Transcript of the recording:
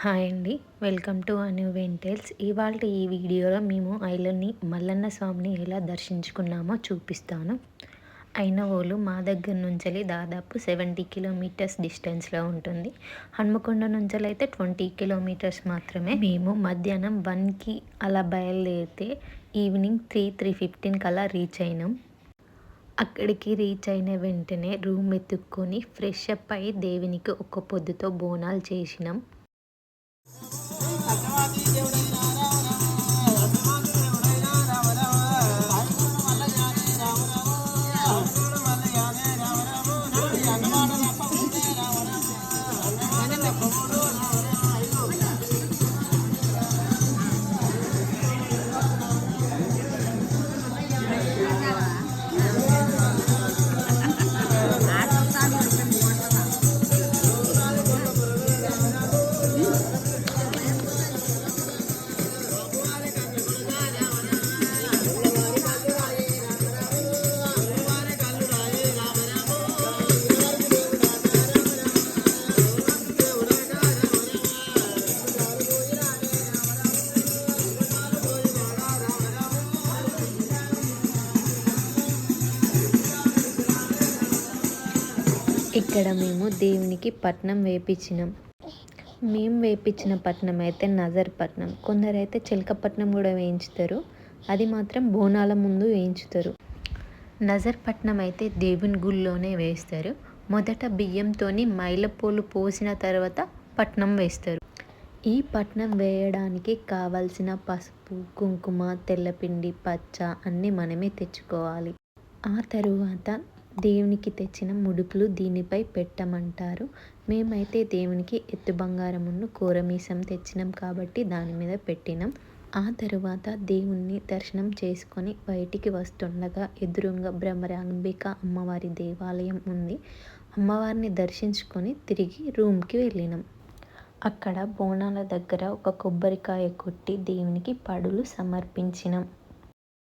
Hi అండి. Welcome to అన్యూ వెంటల్స్. ఇవాళ ఈ వీడియోలో మేము ఐలన్ని మల్లన్న స్వామిని ఎలా దర్శించుకున్నామో చూపిస్తాను. అయినవోలు మా దగ్గర నుంచి దాదాపు సెవెంటీ కిలోమీటర్స్ డిస్టెన్స్లో ఉంటుంది. హన్మకొండ నుంచి అయితే ట్వంటీ కిలోమీటర్స్ మాత్రమే. మేము మధ్యాహ్నం వన్కి అలా బయలుదేరితే ఈవినింగ్ త్రీ త్రీ ఫిఫ్టీన్ కల్లా రీచ్ అయినాం. అక్కడికి రీచ్ అయిన వెంటనే రూమ్ ఎత్తుక్కొని ఫ్రెష్ అప్ అయి దేవునికి ఒక్క పొద్దుతో బోనాలు చేసినాం. ఇక్కడ మేము దేవునికి పట్నం వేపించినాం. మేము వేపించిన పట్నం అయితే నజర్ పట్నం. కొందరైతే చిలకపట్నం కూడా వేయించుతారు. అది మాత్రం బోనాల ముందు వేయించుతారు. నజర్ పట్నం అయితే దేవుని గుళ్ళోనే వేస్తారు. మొదట బియ్యంతో మైలపూలు పోసిన తర్వాత పట్నం వేస్తారు. ఈ పట్నం వేయడానికి కావలసిన పసుపు కుంకుమ తెల్లపిండి పచ్చ అన్నీ మనమే తెచ్చుకోవాలి. ఆ తరువాత దేవునికి తెచ్చిన ముడుపులు దీనిపై పెట్టమంటారు. మేమైతే దేవునికి ఎత్తు బంగారమును కూరమీసం తెచ్చినాం కాబట్టి దాని మీద పెట్టినాం. ఆ తరువాత దేవుణ్ణి దర్శనం చేసుకొని బయటికి వస్తుండగా ఎదురుగా బ్రహ్మరాంబిక అమ్మవారి దేవాలయం ఉంది. అమ్మవారిని దర్శించుకొని తిరిగి రూమ్కి వెళ్ళినాం. అక్కడ బోనాల దగ్గర ఒక కొబ్బరికాయ కొట్టి దేవునికి పడులు సమర్పించినాం.